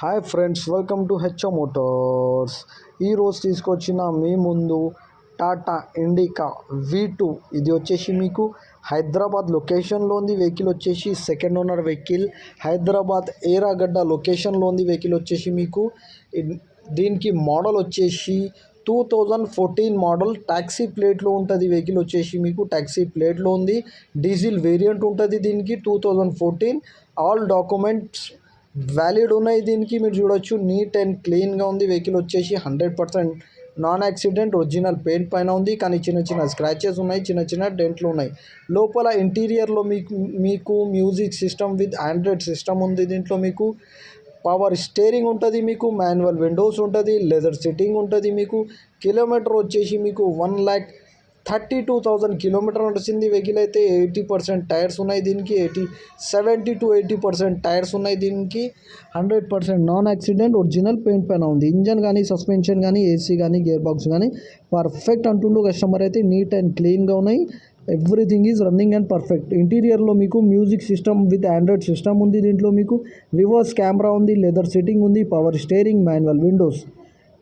Hi friends welcome to HO motors. ఈరోజు తీసుకొచ్చిన మీ ముందు టాటా ఇండికా వీ టూ. ఇది వచ్చేసి మీకు హైదరాబాద్ లొకేషన్లో ఉంది వెహికల్ వచ్చేసి second owner vehicle. Hyderabad Erragadda లొకేషన్లో ఉంది వెహికల్ వచ్చేసి మీకు దీనికి మోడల్ వచ్చేసి two thousand fourteen model. Taxi ప్లేట్లో ఉంటుంది వెహికల్ వచ్చేసి మీకు ట్యాక్సీ ప్లేట్లో ఉంది. డీజిల్ వేరియంట్ ఉంటుంది దీనికి two thousand fourteen. All documents valid ఉన్నాయి దీనికి మీరు చూడొచ్చు. నీట్ అండ్ క్లీన్గా ఉంది. వెహికల్ వచ్చేసి hundred percent non accident original paint పైన ఉంది. కానీ చిన్న చిన్న స్క్రాచెస్ ఉన్నాయి. చిన్న చిన్న డెంట్లు ఉన్నాయి. లోపల ఇంటీరియర్లో మీకు మీకు music system with Android system ఉంది దీంట్లో మీకు. పవర్ స్టేరింగ్ ఉంటుంది మీకు. మాన్యువల్ విండోస్ ఉంటుంది. లెదర్ సిట్టింగ్ ఉంటుంది మీకు. కిలోమీటర్ వచ్చేసి మీకు one lakh thirty two thousand kilometre నడిచింది. వెహికల్ అయితే ఎయిటీ పర్సెంట్ టైర్స్ ఉన్నాయి దీనికి. Eighty seventy to eighty percent tyres ఉన్నాయి దీనికి. Hundred percent non accident original paint పైన ఉంది. ఇంజన్ కానీ సస్పెన్షన్ కానీ ఏసీ కానీ గేర్ బాక్స్ కానీ పర్ఫెక్ట్ అంటుండు కస్టమర్ అయితే. నీట్ అండ్ క్లీన్గా ఉన్నాయి. Everything is running and perfect. ఇంటీరియర్లో మీకు music system with Android system ఉంది దీంట్లో మీకు. రివర్స్ కెమెరా ఉంది లెదర్ సిట్టింగ్ ఉంది power steering manual windows.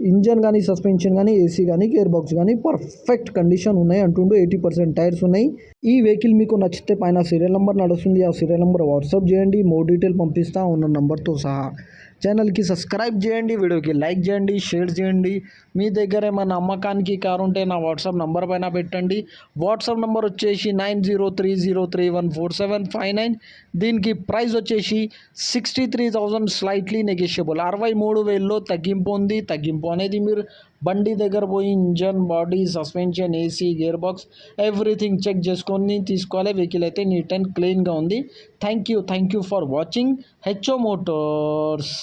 Engine కానీ సస్పెన్షన్ కానీ ఏసీ కానీ గేర్ బాక్స్ కానీ పర్ఫెక్ట్ కండిషన్ ఉన్నాయి అంటుండు. ఎయిటీ పర్సెంట్ టైర్స్ ఉన్నాయి. ఈ వెహికల్ మీకు నచ్చితే పైన సీరియల్ నెంబర్ నడుస్తుంది. ఆ సీరియల్ నెంబర్ వాట్సాప్ చేయండి. మోర్ డీటెయిల్ పంపిస్తా ఉన్న నెంబర్తో సహా. ఛానల్కి సబ్స్క్రైబ్ చేయండి వీడియోకి లైక్ చేయండి షేర్ చేయండి. మీ దగ్గర ఏమైనా అమ్మకానికి కారు ఉంటే నా వాట్సాప్ నంబర్ పైన పెట్టండి. వాట్సాప్ నంబర్ వచ్చేసి nine zero three zero three one four seven five nine. దీనికి ప్రైస్ వచ్చేసి sixty three thousand slightly negotiable. అరవై మూడు వేల్లో తగ్గింపు ఉంది. తగ్గింపు అనేది మీరు బండి దగ్గర పోయి engine body suspension AC gear box everything check చేసుకొని తీసుకోవాలి. వెహికల్ అయితే నీట్ అండ్ క్లీన్గా ఉంది. Thank you thank you for watching. HO motors.